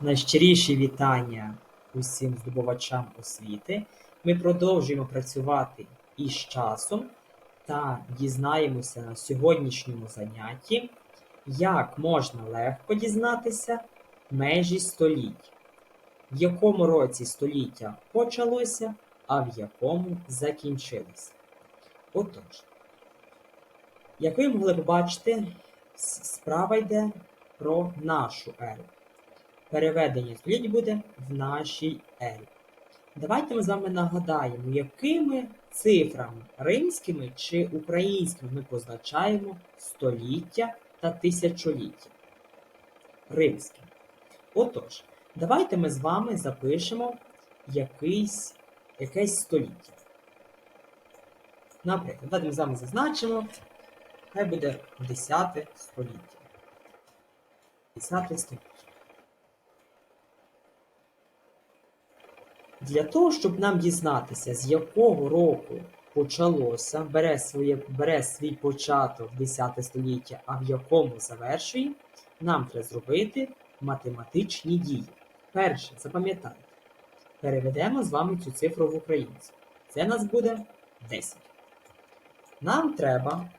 Найщиріші вітання усім здобувачам освіти. Ми продовжуємо працювати із часом та дізнаємося на сьогоднішньому занятті, як можна легко дізнатися межі століть, в якому році століття почалося, а в якому закінчилося. Отож, як ви могли побачити, справа йде про нашу еру переведення століть буде в нашій ері. Давайте ми з вами нагадаємо, якими цифрами римськими чи українськими ми позначаємо століття та тисячоліття. Римськими. Отож, давайте ми з вами запишемо якийсь, якесь століття. Наприклад, давайте ми з вами зазначимо, хай буде 10 століття. 10 століття. Для того, щоб нам дізнатися, з якого року почалося, бере, своє, бере свій початок 10 століття, а в якому завершує, нам треба зробити математичні дії. Перше, запам'ятайте, переведемо з вами цю цифру в українську. Це нас буде 10. Нам треба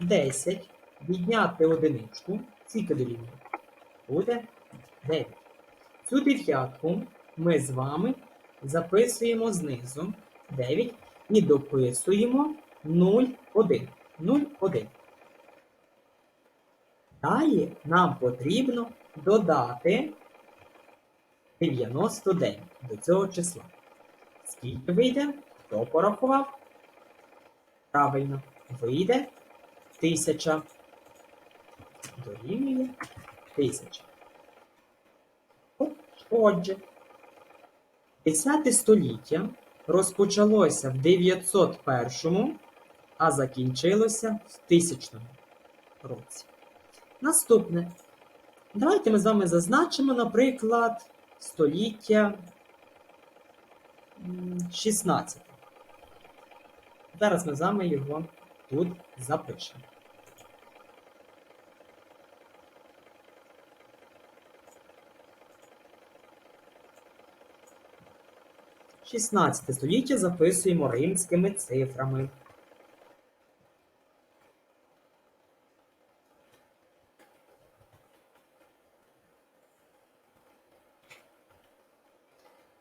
10 відняти одиничку, скільки дорівнює? Буде 9. Цю дев'ятку ми з вами записуємо знизу 9 і дописуємо 0,1. 0,1. Далі нам потрібно додати 99 до цього числа. Скільки вийде? Хто порахував? Правильно, вийде 1000. Дорівнює 1000. От, Отже, 10 століття розпочалося в 901, а закінчилося в 1000 році. Наступне. Давайте ми з вами зазначимо, наприклад, століття 16. Зараз ми з вами його тут запишемо. 16 століття записуємо римськими цифрами.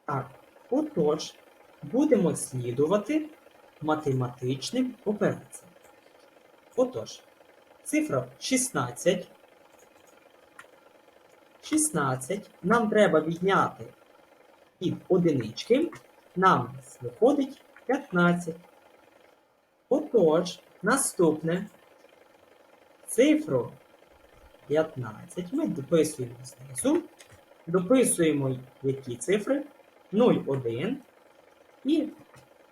Так, отож, будемо слідувати математичним операціям. Отож, цифра 16. 16 нам треба відняти від одинички нам виходить 15. Отож, наступне цифру 15 ми дописуємо знизу, дописуємо які цифри 0, 1 і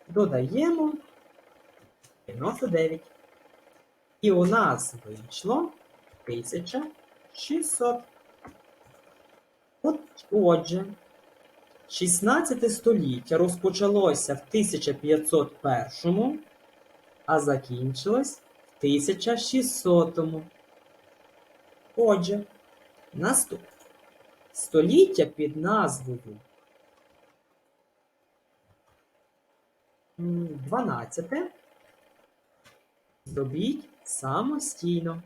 додаємо 99. І у нас вийшло 1600. От, отже, 16 століття розпочалося в 1501, а закінчилось в 1600. Отже, наступне. Століття під назвою 12 зробіть самостійно.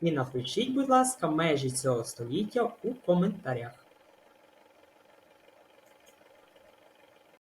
І напишіть, будь ласка, межі цього століття у коментарях.